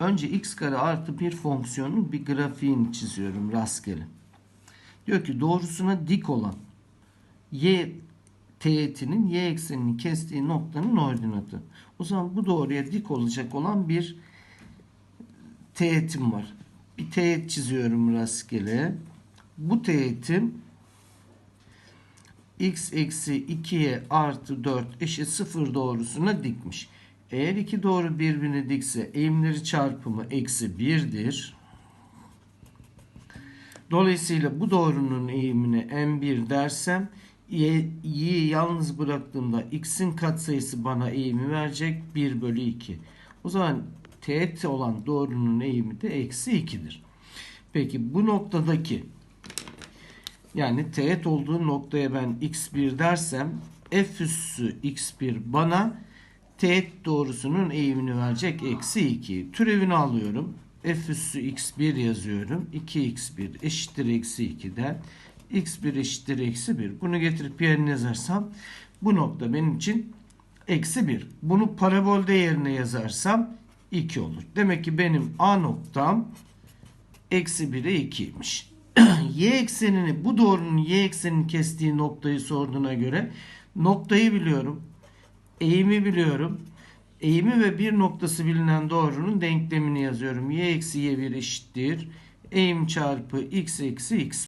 Önce x kare artı bir fonksiyonun bir grafiğini çiziyorum rastgele. Diyor ki doğrusuna dik olan y teğetinin y eksenini kestiği noktanın ordinatı. O zaman bu doğruya dik olacak olan bir teğetim var. Bir teğet çiziyorum rastgele. Bu teğetim x eksi 2'ye artı 4 eşit 0 doğrusuna dikmiş. Eğer iki doğru birbirine dikse eğimleri çarpımı eksi 1'dir. Dolayısıyla bu doğrunun eğimine m1 dersem y'yi yalnız bıraktığımda x'in katsayısı bana eğimi verecek 1 bölü 2. O zaman teğet olan doğrunun eğimi de eksi 2'dir. Peki bu noktadaki yani teğet olduğu noktaya ben x1 dersem f üssü x1 bana teğet doğrusunun eğimini verecek eksi 2. Türevini alıyorum. f üssü x1 yazıyorum. 2x1 eşittir eksi 2'den x1 eşittir eksi 1. Bunu getirip yerine yazarsam bu nokta benim için eksi 1. Bunu parabolde yerine yazarsam 2 olur. Demek ki benim A noktam eksi 1'e 2'ymiş. y eksenini bu doğrunun y eksenini kestiği noktayı sorduğuna göre noktayı biliyorum. Eğimi biliyorum. Eğimi ve bir noktası bilinen doğrunun denklemini yazıyorum. y eksi y1 eşittir. Eğim çarpı x eksi x